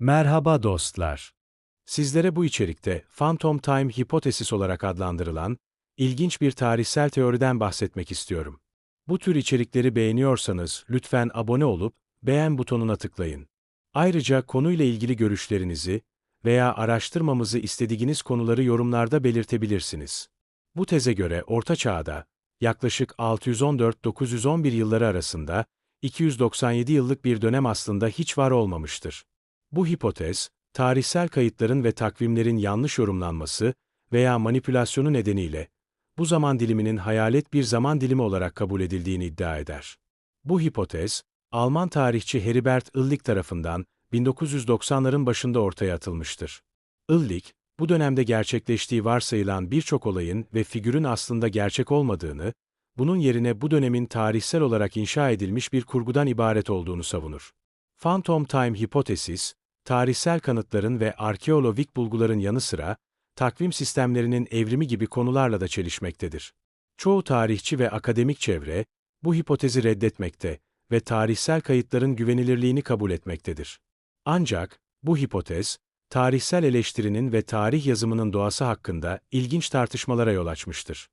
Merhaba dostlar. Sizlere bu içerikte Phantom Time hipotesis olarak adlandırılan ilginç bir tarihsel teoriden bahsetmek istiyorum. Bu tür içerikleri beğeniyorsanız lütfen abone olup beğen butonuna tıklayın. Ayrıca konuyla ilgili görüşlerinizi veya araştırmamızı istediğiniz konuları yorumlarda belirtebilirsiniz. Bu teze göre Orta Çağ'da yaklaşık 614-911 yılları arasında 297 yıllık bir dönem aslında hiç var olmamıştır. Bu hipotez, tarihsel kayıtların ve takvimlerin yanlış yorumlanması veya manipülasyonu nedeniyle bu zaman diliminin hayalet bir zaman dilimi olarak kabul edildiğini iddia eder. Bu hipotez, Alman tarihçi Heribert Illig tarafından 1990'ların başında ortaya atılmıştır. Illig, bu dönemde gerçekleştiği varsayılan birçok olayın ve figürün aslında gerçek olmadığını, bunun yerine bu dönemin tarihsel olarak inşa edilmiş bir kurgudan ibaret olduğunu savunur. Phantom Time hipotesis, tarihsel kanıtların ve arkeolojik bulguların yanı sıra, takvim sistemlerinin evrimi gibi konularla da çelişmektedir. Çoğu tarihçi ve akademik çevre, bu hipotezi reddetmekte ve tarihsel kayıtların güvenilirliğini kabul etmektedir. Ancak, bu hipotez, tarihsel eleştirinin ve tarih yazımının doğası hakkında ilginç tartışmalara yol açmıştır.